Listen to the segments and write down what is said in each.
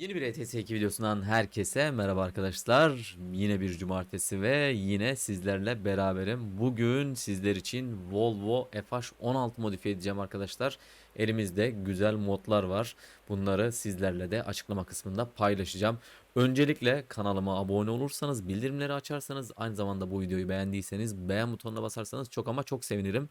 Yeni bir ETS2 videosundan herkese merhaba arkadaşlar. Yine bir cumartesi ve yine sizlerle beraberim. Bugün sizler için Volvo FH16 modifiye edeceğim arkadaşlar. Elimizde güzel modlar var. Bunları sizlerle de açıklama kısmında paylaşacağım. Öncelikle kanalıma abone olursanız, bildirimleri açarsanız, aynı zamanda bu videoyu beğendiyseniz beğen butonuna basarsanız çok ama çok sevinirim.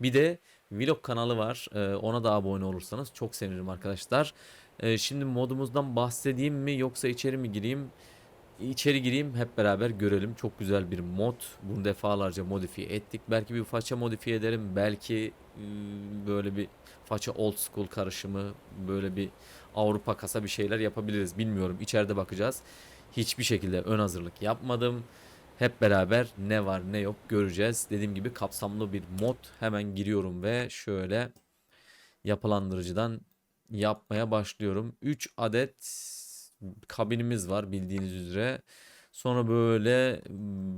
Bir de vlog kanalı var. Ee, Ona da abone olursanız çok sevinirim arkadaşlar. Ee, Şimdi modumuzdan bahsedeyim mi yoksa içeri mi gireyim? İçeri gireyim hep beraber görelim. Çok güzel bir mod. Bunu defalarca modifiye ettik. Belki bir faça modifiye ederim. Belki ıı, böyle bir faça old school karışımı, böyle bir Avrupa kasa bir şeyler yapabiliriz. Bilmiyorum. İçeride bakacağız. Hiçbir şekilde ön hazırlık yapmadım. Hep beraber ne var ne yok göreceğiz. Dediğim gibi kapsamlı bir mod. Hemen giriyorum ve şöyle yapılandırıcıdan yapmaya başlıyorum. 3 adet kabinimiz var bildiğiniz üzere. Sonra böyle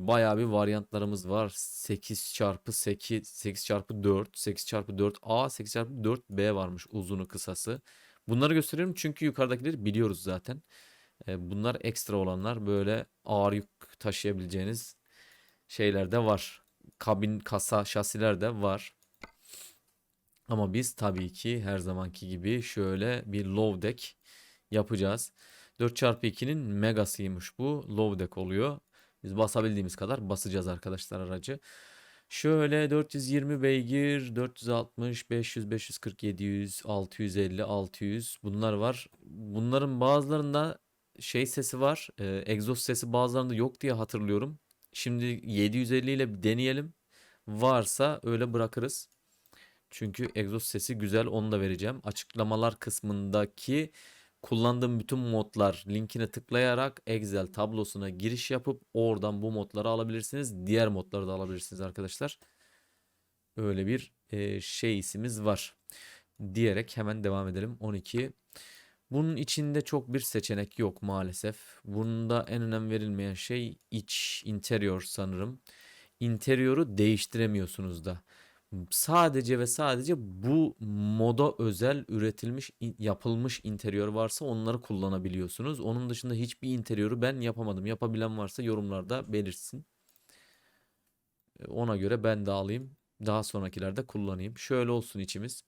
bayağı bir varyantlarımız var. 8 çarpı 8, 8 çarpı 4, 8 çarpı 4A, 8 çarpı 4B varmış uzunu kısası. Bunları gösteriyorum çünkü yukarıdakileri biliyoruz zaten. Bunlar ekstra olanlar böyle ağır yük taşıyabileceğiniz şeyler de var. Kabin, kasa, şasiler de var. Ama biz tabii ki her zamanki gibi şöyle bir low deck yapacağız. 4x2'nin megasıymış bu. Low deck oluyor. Biz basabildiğimiz kadar basacağız arkadaşlar aracı. Şöyle 420 beygir, 460, 500, 540, 700, 650, 600 bunlar var. Bunların bazılarında şey sesi var. E, egzoz sesi bazılarında yok diye hatırlıyorum. Şimdi 750 ile deneyelim. Varsa öyle bırakırız. Çünkü egzoz sesi güzel onu da vereceğim. Açıklamalar kısmındaki kullandığım bütün modlar linkine tıklayarak Excel tablosuna giriş yapıp oradan bu modları alabilirsiniz. Diğer modları da alabilirsiniz arkadaşlar. Öyle bir e, şey isimiz var. Diyerek hemen devam edelim. 12. Bunun içinde çok bir seçenek yok maalesef. Bunda en önem verilmeyen şey iç, interior sanırım. Interior'u değiştiremiyorsunuz da. Sadece ve sadece bu moda özel üretilmiş, yapılmış interior varsa onları kullanabiliyorsunuz. Onun dışında hiçbir interiörü ben yapamadım. Yapabilen varsa yorumlarda belirtsin. E, Ona göre ben de alayım. Daha sonrakilerde kullanayım. Şöyle olsun içimiz.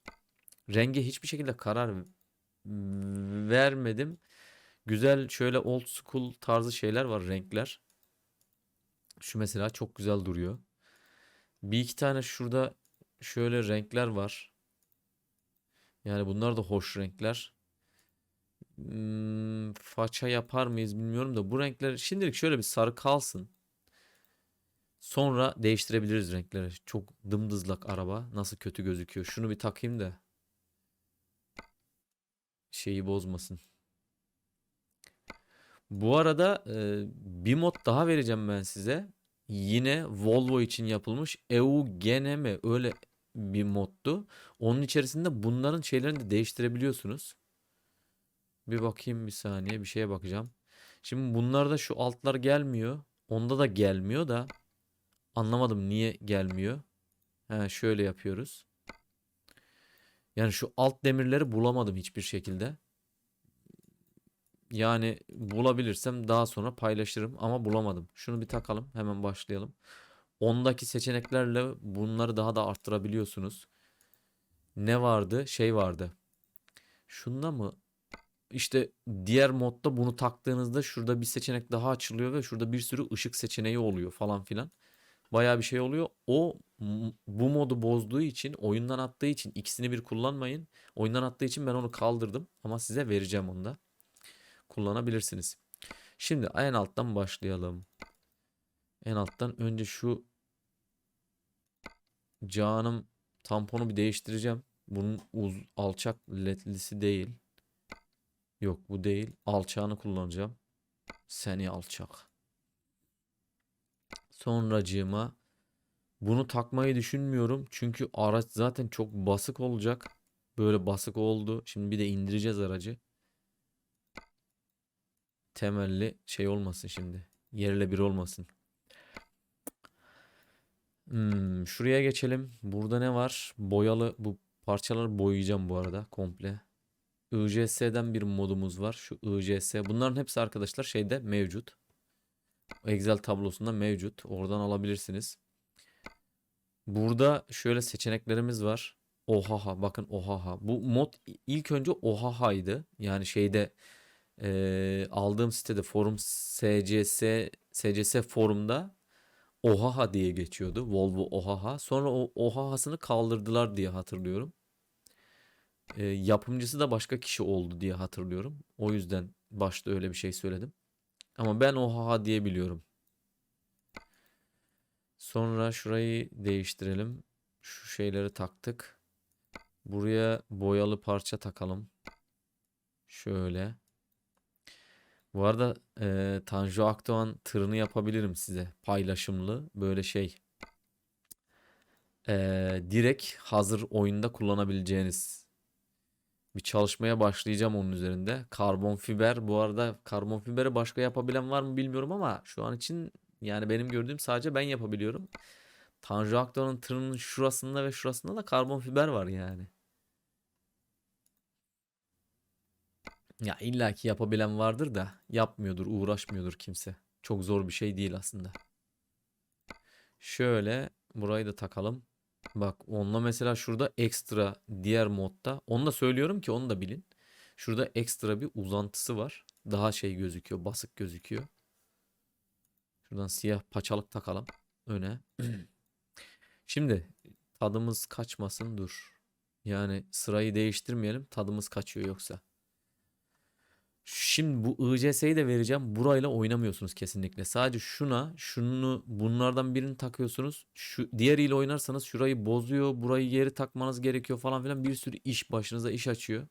Renge hiçbir şekilde karar vermedim. Güzel şöyle old school tarzı şeyler var renkler. Şu mesela çok güzel duruyor. Bir iki tane şurada şöyle renkler var. Yani bunlar da hoş renkler. Hmm, faça yapar mıyız bilmiyorum da bu renkler şimdilik şöyle bir sarı kalsın. Sonra değiştirebiliriz renkleri. Çok dımdızlak araba. Nasıl kötü gözüküyor. Şunu bir takayım da şeyi bozmasın. Bu arada e, bir mod daha vereceğim ben size. Yine Volvo için yapılmış EUGN mi öyle bir moddu. Onun içerisinde bunların şeylerini de değiştirebiliyorsunuz. Bir bakayım bir saniye bir şeye bakacağım. Şimdi bunlarda şu altlar gelmiyor. Onda da gelmiyor da anlamadım niye gelmiyor. He, şöyle yapıyoruz. Yani şu alt demirleri bulamadım hiçbir şekilde. Yani bulabilirsem daha sonra paylaşırım ama bulamadım. Şunu bir takalım hemen başlayalım. Ondaki seçeneklerle bunları daha da arttırabiliyorsunuz. Ne vardı? Şey vardı. Şunda mı? İşte diğer modda bunu taktığınızda şurada bir seçenek daha açılıyor ve şurada bir sürü ışık seçeneği oluyor falan filan. Bayağı bir şey oluyor. O bu modu bozduğu için, oyundan attığı için ikisini bir kullanmayın. Oyundan attığı için ben onu kaldırdım ama size vereceğim onu da. Kullanabilirsiniz. Şimdi en alttan başlayalım. En alttan önce şu canım tamponu bir değiştireceğim. Bunun uz alçak ledlisi değil. Yok bu değil. Alçağını kullanacağım. Seni alçak. Sonracığıma bunu takmayı düşünmüyorum. Çünkü araç zaten çok basık olacak. Böyle basık oldu. Şimdi bir de indireceğiz aracı. Temelli şey olmasın şimdi. Yerle bir olmasın. Hmm, şuraya geçelim. Burada ne var? Boyalı bu parçaları boyayacağım bu arada komple. IJS'den bir modumuz var. Şu IJS. Bunların hepsi arkadaşlar şeyde mevcut. Excel tablosunda mevcut. Oradan alabilirsiniz. Burada şöyle seçeneklerimiz var. Ohaha bakın Ohaha. Bu mod ilk önce Ohaha'ydı. Yani şeyde eee, aldığım sitede forum SCS SCS forumda Ohaha diye geçiyordu. Volvo Ohaha. Sonra o Ohaha'sını kaldırdılar diye hatırlıyorum. Eee, yapımcısı da başka kişi oldu diye hatırlıyorum. O yüzden başta öyle bir şey söyledim. Ama ben Ohaha diye biliyorum. Sonra şurayı değiştirelim. Şu şeyleri taktık. Buraya boyalı parça takalım. Şöyle. Bu arada eee Tanju Akdoğan tırını yapabilirim size. Paylaşımlı. Böyle şey. Eee, direkt hazır oyunda kullanabileceğiniz bir çalışmaya başlayacağım onun üzerinde. Karbon fiber. Bu arada karbon fiberi başka yapabilen var mı bilmiyorum ama şu an için yani benim gördüğüm sadece ben yapabiliyorum. Tanju Akdoğan'ın tırının şurasında ve şurasında da karbon fiber var yani. Ya illaki yapabilen vardır da yapmıyordur, uğraşmıyordur kimse. Çok zor bir şey değil aslında. Şöyle burayı da takalım. Bak onunla mesela şurada ekstra diğer modda. Onu da söylüyorum ki onu da bilin. Şurada ekstra bir uzantısı var. Daha şey gözüküyor, basık gözüküyor. Şuradan siyah paçalık takalım öne. Şimdi tadımız kaçmasın dur. Yani sırayı değiştirmeyelim tadımız kaçıyor yoksa. Şimdi bu ICS'yi de vereceğim. Burayla oynamıyorsunuz kesinlikle. Sadece şuna, şunu bunlardan birini takıyorsunuz. Şu diğeriyle oynarsanız şurayı bozuyor, burayı geri takmanız gerekiyor falan filan bir sürü iş başınıza iş açıyor.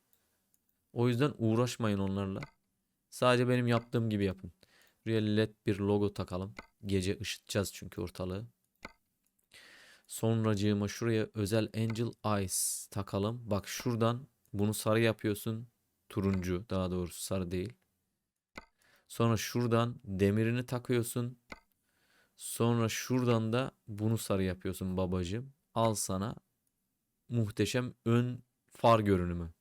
O yüzden uğraşmayın onlarla. Sadece benim yaptığım gibi yapın. Buraya led bir logo takalım. Gece ışıtacağız çünkü ortalığı. Sonracığıma şuraya özel Angel Eyes takalım. Bak şuradan bunu sarı yapıyorsun. Turuncu daha doğrusu sarı değil. Sonra şuradan demirini takıyorsun. Sonra şuradan da bunu sarı yapıyorsun babacığım. Al sana muhteşem ön far görünümü.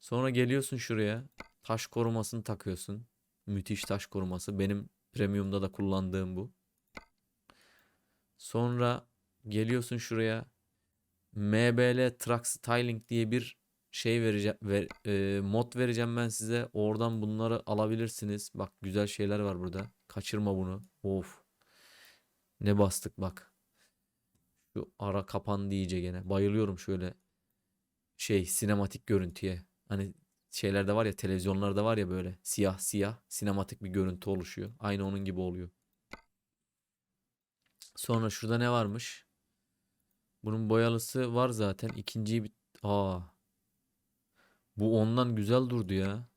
Sonra geliyorsun şuraya. Taş korumasını takıyorsun. Müthiş taş koruması. Benim premium'da da kullandığım bu. Sonra geliyorsun şuraya. MBL Truck Styling diye bir şey vereceğim ver, e, mod vereceğim ben size. Oradan bunları alabilirsiniz. Bak güzel şeyler var burada. Kaçırma bunu. Of. Ne bastık bak. Şu ara kapandı iyice gene. Bayılıyorum şöyle şey sinematik görüntüye. Hani şeylerde var ya televizyonlarda var ya böyle siyah siyah sinematik bir görüntü oluşuyor. Aynı onun gibi oluyor. Sonra şurada ne varmış? Bunun boyalısı var zaten. İkinciyi bir... Aa. Bu ondan güzel durdu ya.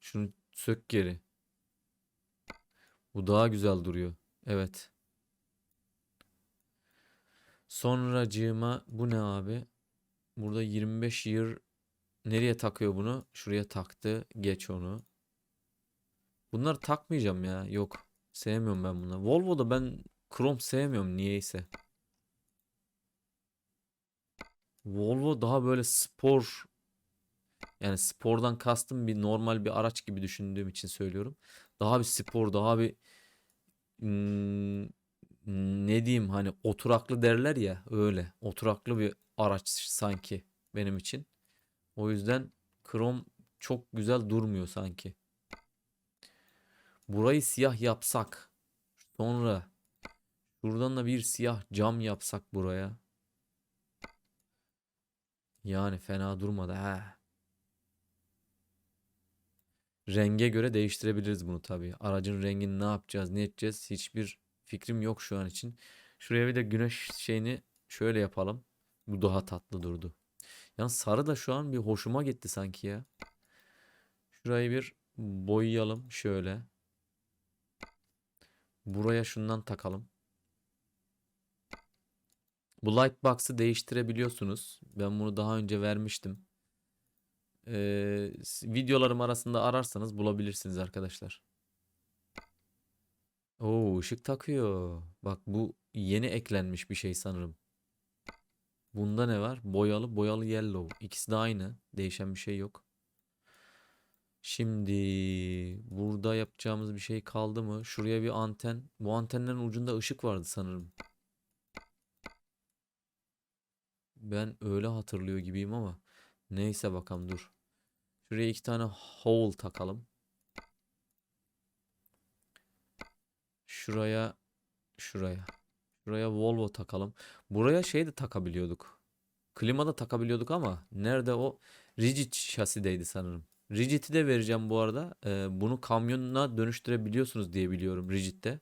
Şunu sök geri. Bu daha güzel duruyor. Evet. Sonracığıma bu ne abi? Burada 25 year nereye takıyor bunu? Şuraya taktı. Geç onu. Bunları takmayacağım ya. Yok. Sevmiyorum ben bunları. Volvo'da ben Chrome sevmiyorum niyeyse. Volvo daha böyle spor yani spordan kastım bir normal bir araç gibi düşündüğüm için söylüyorum. Daha bir spor, daha bir ne diyeyim hani oturaklı derler ya öyle. Oturaklı bir araç sanki benim için. O yüzden Chrome çok güzel durmuyor sanki. Burayı siyah yapsak sonra şuradan da bir siyah cam yapsak buraya. Yani fena durmadı ha. Renge göre değiştirebiliriz bunu tabii. Aracın rengini ne yapacağız, ne edeceğiz hiçbir fikrim yok şu an için. Şuraya bir de güneş şeyini şöyle yapalım. Bu daha tatlı durdu. Yani sarı da şu an bir hoşuma gitti sanki ya. Şurayı bir boyayalım şöyle. Buraya şundan takalım. Bu lightbox'ı değiştirebiliyorsunuz. Ben bunu daha önce vermiştim. Ee, videolarım arasında ararsanız bulabilirsiniz arkadaşlar. Oo ışık takıyor. Bak bu yeni eklenmiş bir şey sanırım. Bunda ne var? Boyalı, boyalı yellow. İkisi de aynı. Değişen bir şey yok. Şimdi burada yapacağımız bir şey kaldı mı? Şuraya bir anten. Bu antenlerin ucunda ışık vardı sanırım. Ben öyle hatırlıyor gibiyim ama. Neyse bakalım dur. Şuraya iki tane hole takalım. Şuraya şuraya. Şuraya Volvo takalım. Buraya şey de takabiliyorduk. Klima da takabiliyorduk ama nerede o? Rigid şasideydi sanırım. Rigid'i de vereceğim bu arada. Ee, bunu kamyonuna dönüştürebiliyorsunuz diye biliyorum Rigid'de.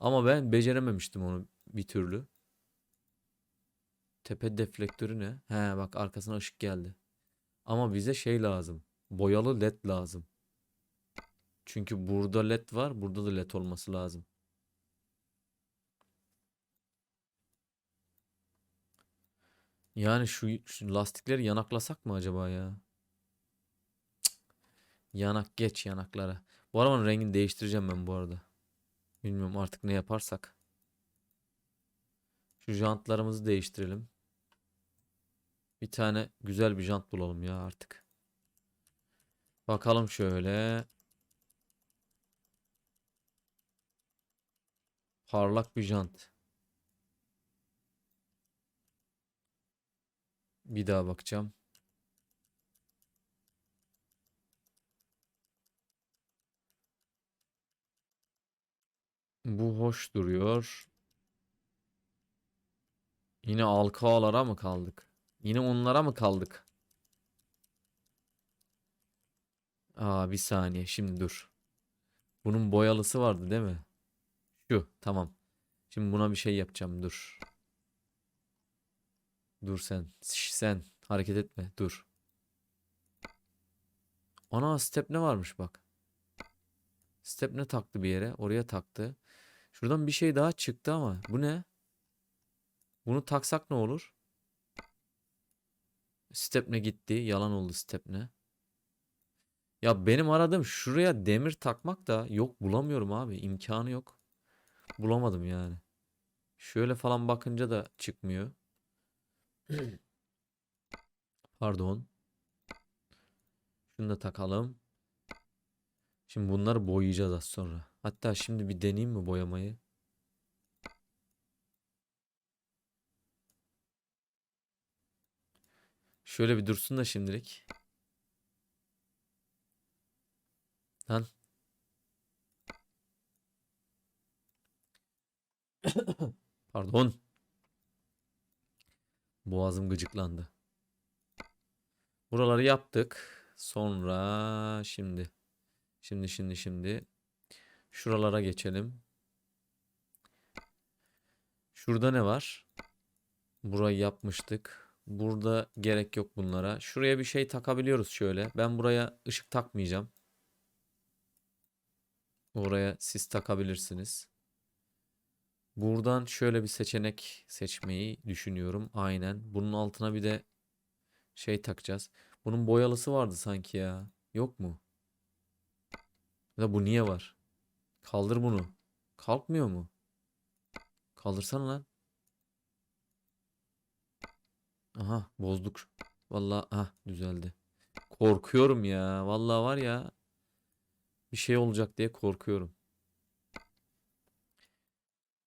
Ama ben becerememiştim onu bir türlü. Tepe deflektörü ne? He bak arkasına ışık geldi. Ama bize şey lazım. Boyalı led lazım. Çünkü burada led var, burada da led olması lazım. Yani şu, şu lastikleri yanaklasak mı acaba ya? Yanak geç yanaklara. Bu arabanın rengini değiştireceğim ben bu arada. Bilmiyorum artık ne yaparsak. Şu jantlarımızı değiştirelim. Bir tane güzel bir jant bulalım ya artık. Bakalım şöyle. Parlak bir jant. Bir daha bakacağım. Bu hoş duruyor. Yine alkalara mı kaldık? Yine onlara mı kaldık? Aa bir saniye şimdi dur. Bunun boyalısı vardı değil mi? Şu tamam. Şimdi buna bir şey yapacağım dur. Dur sen. Şş, sen hareket etme dur. Ana step ne varmış bak. Step ne taktı bir yere? Oraya taktı. Şuradan bir şey daha çıktı ama bu ne? Bunu taksak ne olur? Stepne gitti. Yalan oldu Stepne. Ya benim aradığım şuraya demir takmak da yok bulamıyorum abi. İmkanı yok. Bulamadım yani. Şöyle falan bakınca da çıkmıyor. Pardon. Şunu da takalım. Şimdi bunları boyayacağız az sonra. Hatta şimdi bir deneyeyim mi boyamayı? Şöyle bir dursun da şimdilik. Lan. Pardon. Boğazım gıcıklandı. Buraları yaptık. Sonra şimdi. Şimdi şimdi şimdi. Şuralara geçelim. Şurada ne var? Burayı yapmıştık. Burada gerek yok bunlara. Şuraya bir şey takabiliyoruz şöyle. Ben buraya ışık takmayacağım. Oraya siz takabilirsiniz. Buradan şöyle bir seçenek seçmeyi düşünüyorum. Aynen. Bunun altına bir de şey takacağız. Bunun boyalısı vardı sanki ya. Yok mu? Ya bu niye var? Kaldır bunu. Kalkmıyor mu? Kaldırsana lan. Aha bozduk. Vallahi ah düzeldi. Korkuyorum ya. Vallahi var ya. Bir şey olacak diye korkuyorum.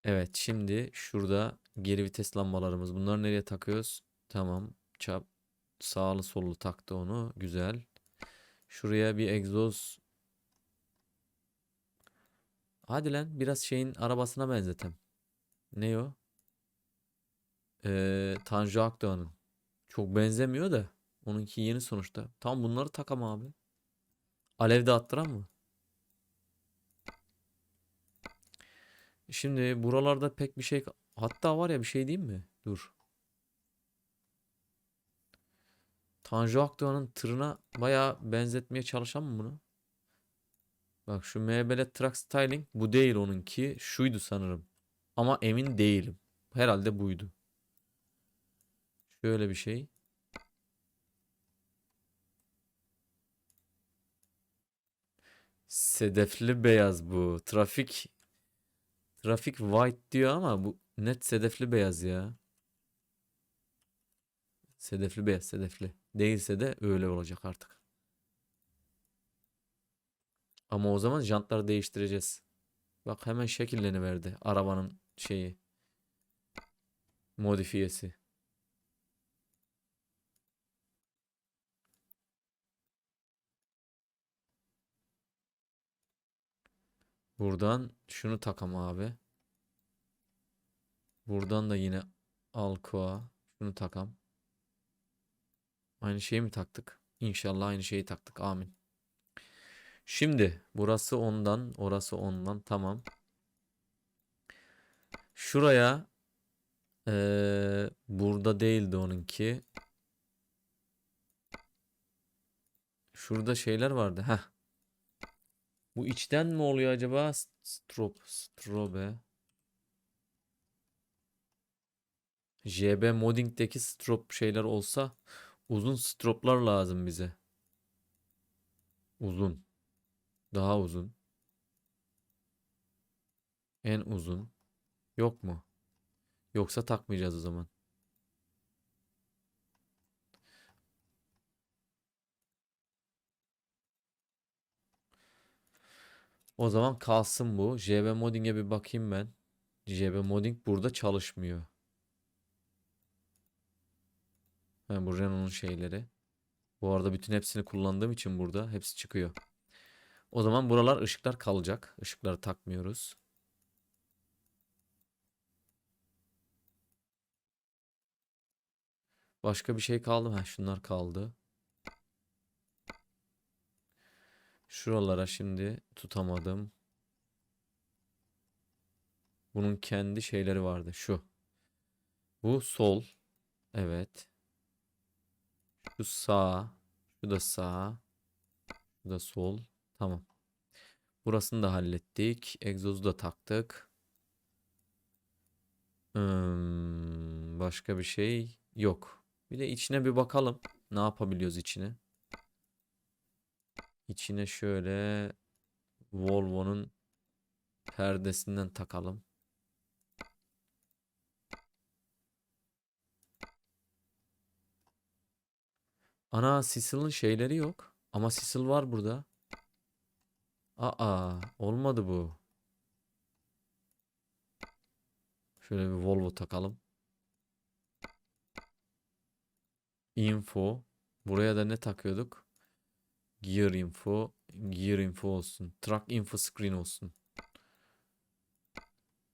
Evet şimdi şurada geri vites lambalarımız. Bunları nereye takıyoruz? Tamam. Çap sağlı sollu taktı onu. Güzel. Şuraya bir egzoz. Hadi lan biraz şeyin arabasına benzetem. Ne o? Ee, Tanju Akdoğan'ın. Çok benzemiyor da. Onunki yeni sonuçta. Tam bunları takam abi. Alev de attıran mı? Şimdi buralarda pek bir şey hatta var ya bir şey diyeyim mi? Dur. Tanju Akdoğan'ın tırına bayağı benzetmeye çalışan mı bunu? Bak şu MBL Truck Styling bu değil onunki. Şuydu sanırım. Ama emin değilim. Herhalde buydu. Şöyle bir şey. Sedefli beyaz bu. Trafik Trafik white diyor ama bu net sedefli beyaz ya. Sedefli beyaz, sedefli. Değilse de öyle olacak artık. Ama o zaman jantları değiştireceğiz. Bak hemen şekilleniverdi arabanın şeyi. Modifiyesi. Buradan şunu takam abi. Buradan da yine Alcoa. Şunu takam. Aynı şeyi mi taktık? İnşallah aynı şeyi taktık. Amin. Şimdi burası ondan, orası ondan. Tamam. Şuraya eee, burada değildi onunki. Şurada şeyler vardı. Heh. Bu içten mi oluyor acaba? Strop, strobe. JB Modding'deki strop şeyler olsa uzun stroplar lazım bize. Uzun. Daha uzun. En uzun. Yok mu? Yoksa takmayacağız o zaman. O zaman kalsın bu. JB Modding'e bir bakayım ben. JB Modding burada çalışmıyor. Ha, bu Renault'un şeyleri. Bu arada bütün hepsini kullandığım için burada hepsi çıkıyor. O zaman buralar ışıklar kalacak. Işıkları takmıyoruz. Başka bir şey kaldı mı? Şunlar kaldı. Şuralara şimdi tutamadım. Bunun kendi şeyleri vardı. Şu. Bu sol. Evet. Şu sağ. Şu da sağ. Şu da sol. Tamam. Burasını da hallettik. Egzozu da taktık. Hmm, başka bir şey yok. Bir de içine bir bakalım. Ne yapabiliyoruz içine? İçine şöyle Volvo'nun perdesinden takalım. Ana Cecil'ın şeyleri yok. Ama Cecil var burada. Aa, olmadı bu. Şöyle bir Volvo takalım. Info. Buraya da ne takıyorduk? Gear info. Gear info olsun. Truck info screen olsun.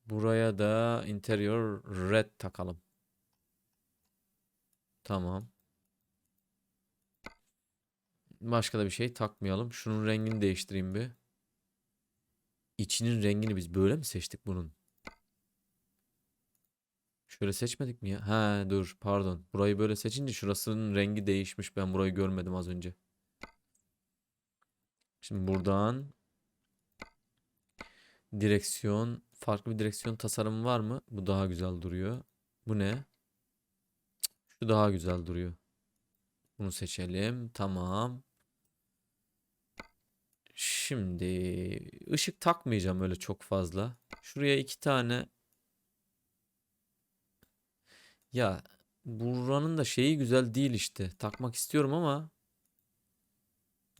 Buraya da interior red takalım. Tamam. Başka da bir şey takmayalım. Şunun rengini değiştireyim bir. İçinin rengini biz böyle mi seçtik bunun? Şöyle seçmedik mi ya? Ha dur pardon. Burayı böyle seçince şurasının rengi değişmiş. Ben burayı görmedim az önce. Şimdi buradan direksiyon farklı bir direksiyon tasarımı var mı? Bu daha güzel duruyor. Bu ne? Şu daha güzel duruyor. Bunu seçelim. Tamam. Şimdi ışık takmayacağım öyle çok fazla. Şuraya iki tane ya buranın da şeyi güzel değil işte. Takmak istiyorum ama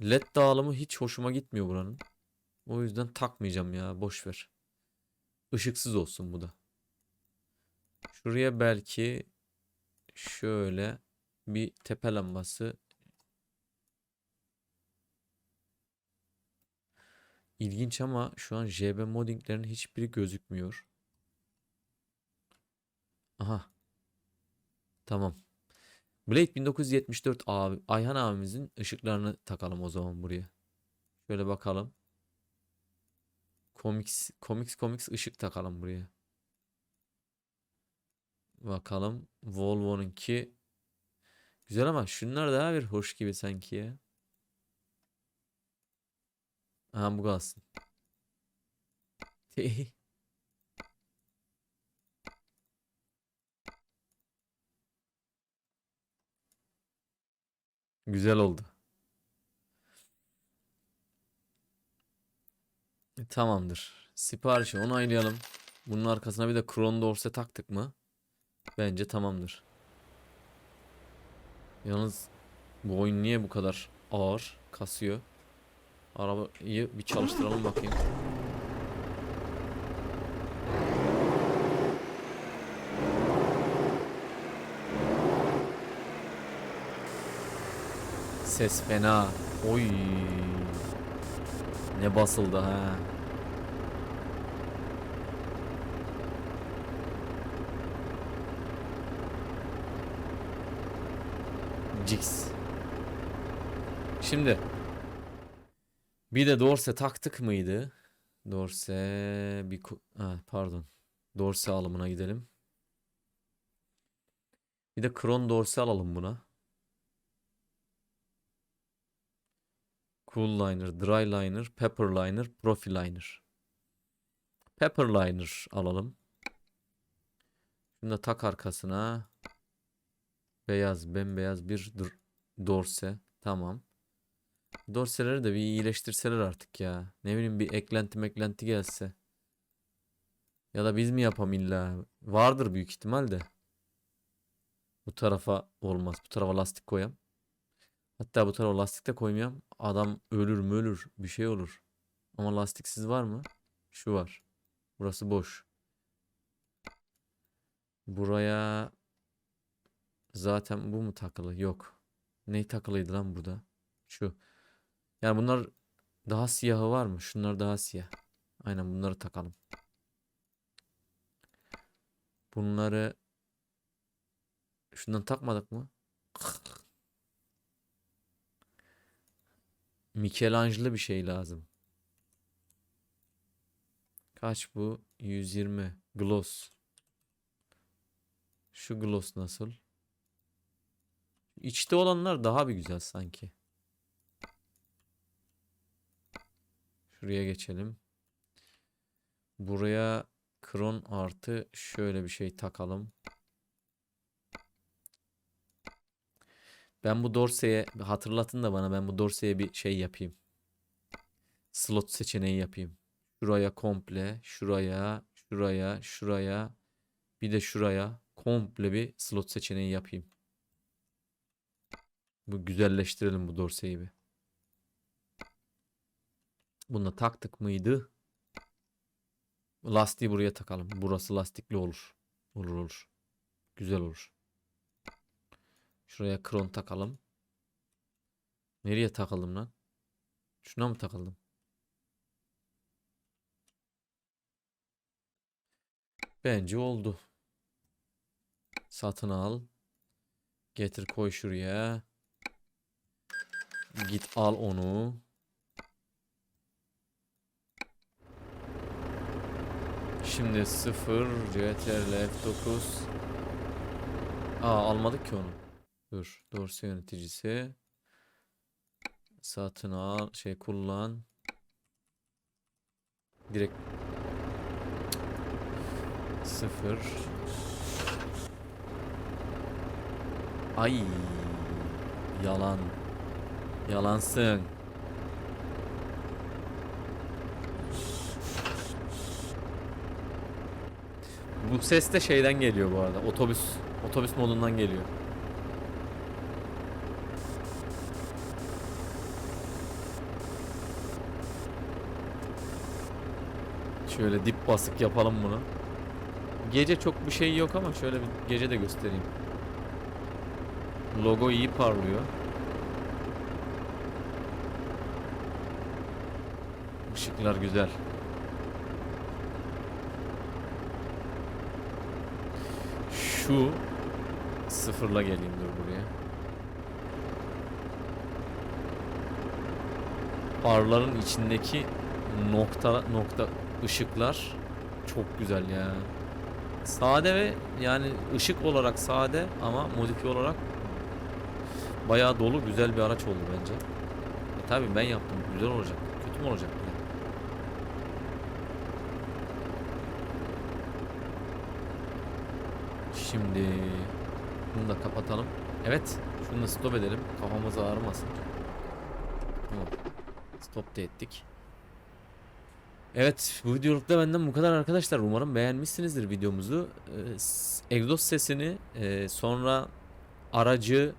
LED dağılımı hiç hoşuma gitmiyor buranın. O yüzden takmayacağım ya. Boş ver. Işıksız olsun bu da. Şuraya belki şöyle bir tepe lambası. İlginç ama şu an JB moddinglerin hiçbiri gözükmüyor. Aha. Tamam. Blade 1974 abi Ayhan abimizin ışıklarını takalım o zaman buraya. Şöyle bakalım. Comics Comics Comics ışık takalım buraya. Bakalım Volvo'nunki güzel ama şunlar daha bir hoş gibi sanki ya. Aha bu kalsın. Güzel oldu. E, Tamamdır. Siparişi onaylayalım. Bunun arkasına bir de Kron Dorse taktık mı? Bence tamamdır. Yalnız bu oyun niye bu kadar ağır kasıyor? Arabayı bir çalıştıralım bakayım. Ses fena. Oy. Ne basıldı ha. Cix. Şimdi bir de Dorse taktık mıydı? Dorse bir ha, pardon. Dorse alımına gidelim. Bir de Kron Dorse alalım buna. Cool Liner, Dry Liner, Pepper Liner, Profi Liner. Pepper Liner alalım. Şunu da tak arkasına. Beyaz, bembeyaz bir dorse. Tamam. Dorseleri de bir iyileştirseler artık ya. Ne bileyim bir eklenti meklenti gelse. Ya da biz mi yapalım illa? Vardır büyük ihtimal de. Bu tarafa olmaz. Bu tarafa lastik koyam. Hatta bu tarafa lastik de koymayayım. Adam ölür mü ölür. Bir şey olur. Ama lastiksiz var mı? Şu var. Burası boş. Buraya zaten bu mu takılı? Yok. Ne takılıydı lan burada? Şu. Yani bunlar daha siyahı var mı? Şunlar daha siyah. Aynen bunları takalım. Bunları şundan takmadık mı? Michelangelo bir şey lazım. Kaç bu? 120. Gloss. Şu gloss nasıl? İçte olanlar daha bir güzel sanki. Şuraya geçelim. Buraya kron artı şöyle bir şey takalım. Ben bu Dorsey'e hatırlatın da bana ben bu Dorsey'e bir şey yapayım. Slot seçeneği yapayım. Şuraya komple, şuraya, şuraya, şuraya, bir de şuraya komple bir slot seçeneği yapayım. Bu güzelleştirelim bu Dorsey'i bir. Bunu taktık mıydı? Lastiği buraya takalım. Burası lastikli olur. Olur olur. Güzel olur. Şuraya kron takalım. Nereye takalım lan? Şuna mı takıldım? Bence oldu. Satın al. Getir koy şuraya. Git al onu. Şimdi 0 CTRL F9 Aa almadık ki onu. Dur. Dorse yöneticisi. Satın al. Şey kullan. Direkt 0 Ay yalan. Yalansın. Bu ses de şeyden geliyor bu arada. Otobüs otobüs modundan geliyor. Şöyle dip basık yapalım bunu. Gece çok bir şey yok ama şöyle bir gece de göstereyim. Logo iyi parlıyor. Işıklar güzel. Şu sıfırla geleyim dur buraya. Farların içindeki nokta nokta ışıklar çok güzel ya. Sade ve yani ışık olarak sade ama modifiye olarak bayağı dolu güzel bir araç oldu bence. E tabii ben yaptım güzel olacak. Kötü mü olacak? Şimdi bunu da kapatalım. Evet, şunu da stop edelim. Kafamız ağrımasın. Tamam. Stop da ettik. Evet, bu videolukta benden bu kadar arkadaşlar. Umarım beğenmişsinizdir videomuzu. Ee, egzoz sesini, e, sonra aracı,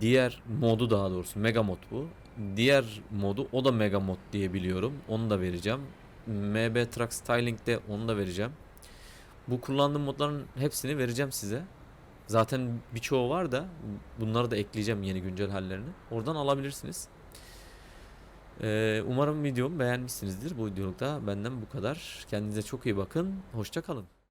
diğer modu daha doğrusu, mega mod bu. diğer modu o da mega mod diye biliyorum. Onu da vereceğim. MB Truck Styling'de onu da vereceğim. Bu kullandığım modların hepsini vereceğim size. Zaten birçoğu var da bunları da ekleyeceğim yeni güncel hallerini. Oradan alabilirsiniz. Ee, umarım videomu beğenmişsinizdir. Bu videolukta benden bu kadar. Kendinize çok iyi bakın. Hoşça kalın.